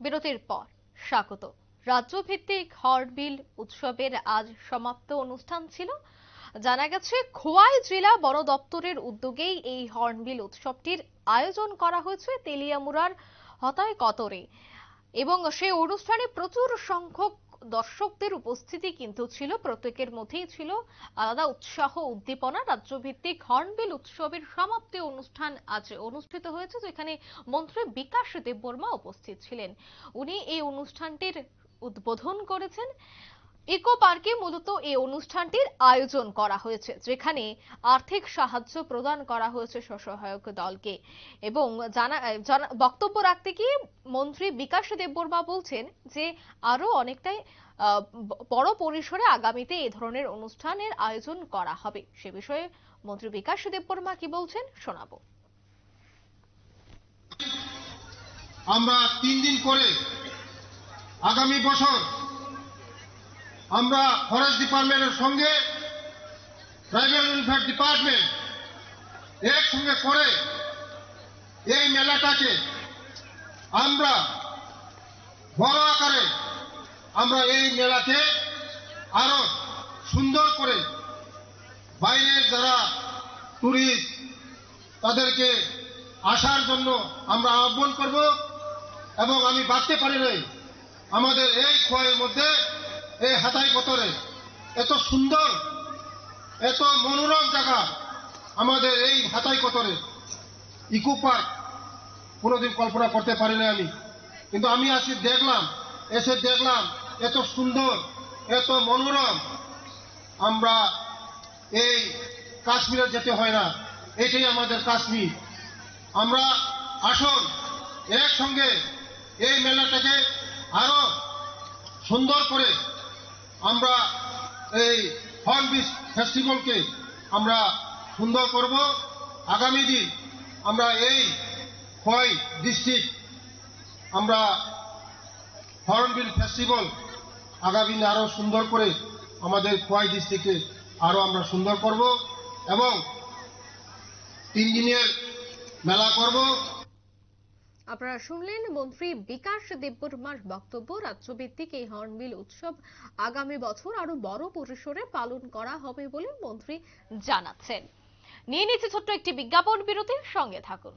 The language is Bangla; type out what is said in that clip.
বিরতির পর স্বাগত। রাজ্যভিত্তিক হর্নবিল উৎসবের আজ সমাপ্ত অনুষ্ঠান ছিল। জানা গেছে, খোয়াই জেলা বন দপ্তরের উদ্যোগেই এই হর্নবিল উৎসবটির আয়োজন করা হয়েছে তেলিয়ামুড়ার হতায় কতরে এবং সেই অনুষ্ঠানে প্রচুর সংখ্যক দর্শকদের উপস্থিতি কিন্তু ছিল, প্রত্যেকের মধ্যেই ছিল আলাদা উৎসাহ, উদ্দীপনা। রাজ্যভিত্তিক হর্নবিল উৎসবের সমাপ্তি অনুষ্ঠান আজ অনুষ্ঠিত হয়েছে, যেখানে মন্ত্রী বিকাশ দেববর্মা উপস্থিত ছিলেন। উনি এই অনুষ্ঠানটির উদ্বোধন করেছেন। ইকো পার্কে মূলত এই অনুষ্ঠানটির আয়োজন করা হয়েছে, যেখানে আর্থিক সাহায্য প্রদান করা হয়েছে স্বসহায়ক দলকে। এবং জানা বক্তব্য রাখতে গিয়ে মন্ত্রী বিকাশ দেববর্মা বলছেন যে আরও অনেকটাই বড় পরিসরে আগামীতে এই ধরনের অনুষ্ঠানের আয়োজন করা হবে। সে বিষয়ে মন্ত্রী বিকাশ দেববর্মা কি বলছেন শোনাবো। আমরা তিন দিন করে আগামী বছর আমরা ফরেস্ট ডিপার্টমেন্টের সঙ্গে ট্রাইবেল ওয়েলফেয়ার ডিপার্টমেন্ট একসঙ্গে করে এই মেলাটাকে আমরা বড় আকারে আমরা এই মেলাকে আরও সুন্দর করে বাইরের যারা টুরিস্ট তাদেরকে আসার জন্য আমরা আহ্বান করব এবং আমি ভাবতে পারি নাই। আমাদের এই ক্ষয়ের মধ্যে এই হাতাই কতরে। এত সুন্দর, এত মনোরম জায়গা আমাদের এই হাতাই কতরে। ইকো পার্ক, কোনোদিন কল্পনা করতে পারি না আমি। কিন্তু আমি আজকে দেখলাম, এসে দেখলাম, এত সুন্দর, এত মনোরম। আমরা এই কাশ্মীরে যেতে হয় না, এটাই আমাদের কাশ্মীর। আমরা আসুন, একসঙ্গে এই মেলাটাকে আরও সুন্দর করে আমরা এই হর্নবিল ফেস্টিভ্যালকে আমরা সুন্দর করব। আগামী দিন আমরা এই খোয়াই ডিস্ট্রিক্ট আমরা হর্নবিল ফেস্টিভ্যাল আগামী দিনে আরও সুন্দর করে আমাদের খোয়াই ডিস্ট্রিক্টে আরও আমরা সুন্দর করব এবং তিন দিনের মেলা করব। আপনারা শুনলেন মন্ত্রী বিকাশ দেববর্মার বক্তব্য। রাজ্যভিত্তিক এই হর্নবিল উৎসব আগামী বছর আরও বড় পরিসরে পালন করা হবে বলে মন্ত্রী জানাচ্ছেন। নিয়ে নিচ্ছে ছোট্ট একটি বিজ্ঞাপন বিরতির সঙ্গে থাকুন।